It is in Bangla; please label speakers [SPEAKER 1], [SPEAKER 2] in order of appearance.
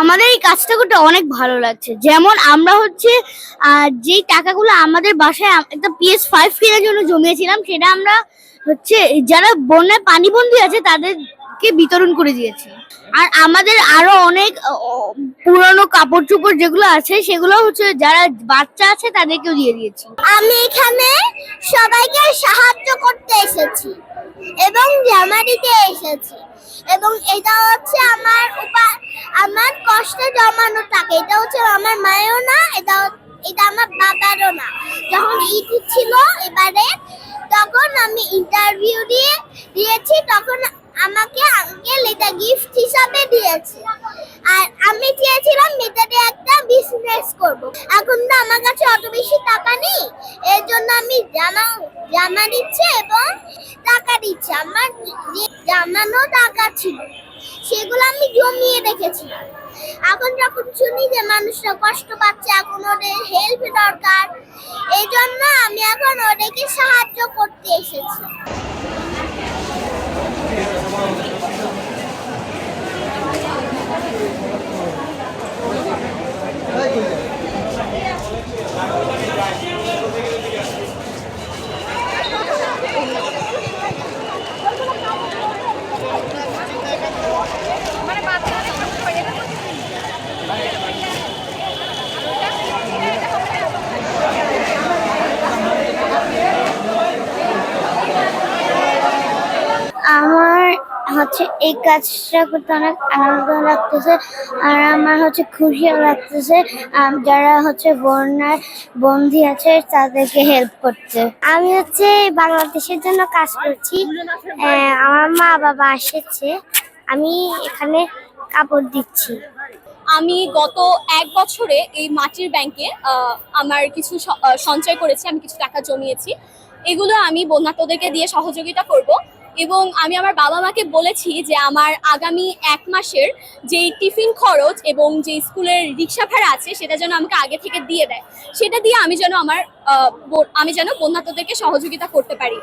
[SPEAKER 1] আমাদের এই কাজটা করতে অনেক ভালো লাগছে। যেমন আমরা হচ্ছে যেই টাকাগুলো আমাদের বাসায় একটা পিএস ফাইভ কেনার জন্য জমিয়েছিলাম, সেটা আমরা হচ্ছে, যারা বন্যায় পানিবন্দী আছে, তাদেরকে বিতরণ করে দিয়েছি। আর আমাদের আরও অনেক পুরনো কাপড় চোপড় যেগুলো আছে, সেগুলো হচ্ছে যারা বাচ্চা আছে, তাদেরকেও দিয়ে দিয়েছি।
[SPEAKER 2] আমি এখানে সবাইকে সাহায্য করতে এসেছি এবং জামা দিতে এসেছি। এবং এটা হচ্ছে আমার আমার কষ্টে জমানো টাকা এটা হচ্ছে আমার মায়েরও না, এটা এটা আমার বাবারও না। যখন ঈদ ছিল এবারে, তখন আমি ইন্টারভিউ দিয়ে দিয়েছি, তখন আমাকে আঙ্কেল এটা গিফট হিসাবে দিয়েছে। আর আমি চেয়েছিলাম এটা একটা বিজনেস করব। এখন তো আমার কাছে অত বেশি টাকা নেই, এর জন্য আমি জামা জামা দিচ্ছি এবং টাকা দিচ্ছি। আমার জামানো টাকা ছিল। সেগুলো আমি জমিয়ে রেখেছিলাম। এখন যখন শুনি যে মানুষরা কষ্ট পাচ্ছে, এখন ওদের হেল্প দরকার এই জন্য আমি এখন ওদেরকে সাহায্য করতে এসেছি
[SPEAKER 1] আমার হচ্ছে এই কাজটা করতে অনেক আনন্দ লাগতেছে আর আমার হচ্ছে খুশিও লাগতেছে যারা হচ্ছে বন্যার বন্দি আছে তাদেরকে হেল্প করতে। আমি হচ্ছে বাংলাদেশের জন্য কাজ করছি। আমার মা বাবা এসেছে, আমি এখানে কাপড় দিচ্ছি।
[SPEAKER 3] আমি গত এক বছরে এই মাটির ব্যাংকে আমার কিছু সঞ্চয় করেছি, আমি কিছু টাকা জমিয়েছি। এগুলো আমি বন্যার্থদেরকে দিয়ে সহযোগিতা করব এবং আমি আমার বাবা মাকে বলেছি যে আমার আগামী এক মাসের যে টিফিন খরচ এবং যে স্কুলের রিক্সা ভাড়া আছে, সেটা যেন আমাকে আগে থেকে দিয়ে দেয়। সেটা দিয়ে আমি যেন আমার আমি যেন বন্যার্থদেরকে সহযোগিতা করতে পারি।